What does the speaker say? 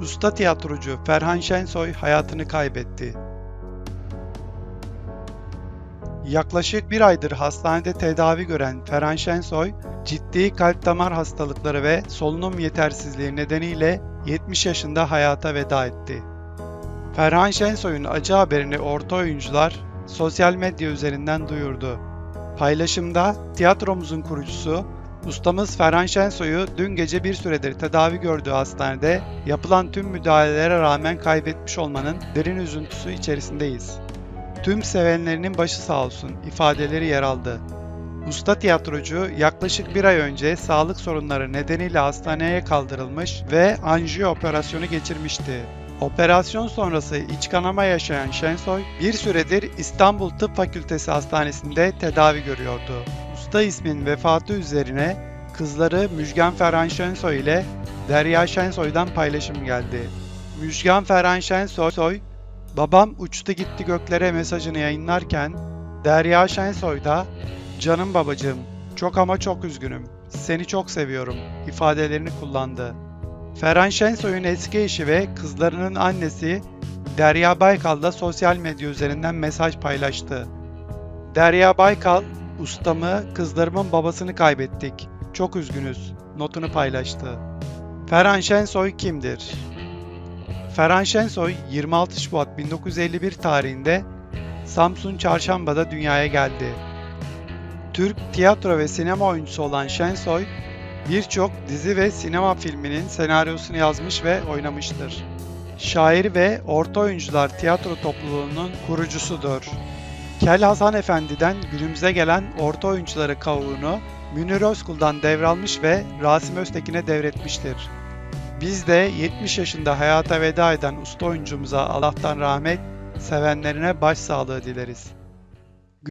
Usta tiyatrocu Ferhan Şensoy hayatını kaybetti. Yaklaşık bir aydır hastanede tedavi gören Ferhan Şensoy, ciddi kalp damar hastalıkları ve solunum yetersizliği nedeniyle 70 yaşında hayata veda etti. Ferhan Şensoy'un acı haberini orta oyuncular sosyal medya üzerinden duyurdu. Paylaşımda tiyatromuzun kurucusu Ustamız Ferhan Şensoy'u dün gece bir süredir tedavi gördüğü hastanede yapılan tüm müdahalelere rağmen kaybetmiş olmanın derin üzüntüsü içerisindeyiz. Tüm sevenlerinin başı sağ olsun ifadeleri yer aldı. Usta tiyatrocu yaklaşık bir ay önce sağlık sorunları nedeniyle hastaneye kaldırılmış ve anjiyo operasyonu geçirmişti. Operasyon sonrası iç kanama yaşayan Şensoy bir süredir İstanbul Tıp Fakültesi Hastanesi'nde tedavi görüyordu. Usta ismin vefatı üzerine kızları Müjgan Ferhan Şensoy ile Derya Şensoy'dan paylaşım geldi. Müjgan Ferhan Şensoy, babam uçtu gitti göklere mesajını yayınlarken Derya Şensoy da canım babacığım çok ama çok üzgünüm seni çok seviyorum ifadelerini kullandı. Ferhan Şensoy'un eski eşi ve kızlarının annesi Derya Baykal da sosyal medya üzerinden mesaj paylaştı. Derya Baykal, ustamı, kızlarımın babasını kaybettik. Çok üzgünüz. Notunu paylaştı. Ferhan Şensoy kimdir? Ferhan Şensoy 26 Şubat 1951 tarihinde Samsun Çarşamba'da dünyaya geldi. Türk tiyatro ve sinema oyuncusu olan Şensoy, birçok dizi ve sinema filminin senaryosunu yazmış ve oynamıştır. Şair ve orta oyuncular tiyatro topluluğunun kurucusudur. Kel Hasan Efendi'den günümüze gelen orta oyuncuları kavuğunu Münir Özkul'dan devralmış ve Rasim Öztekin'e devretmiştir. Biz de 70 yaşında hayata veda eden usta oyuncumuza Allah'tan rahmet, sevenlerine başsağlığı dileriz.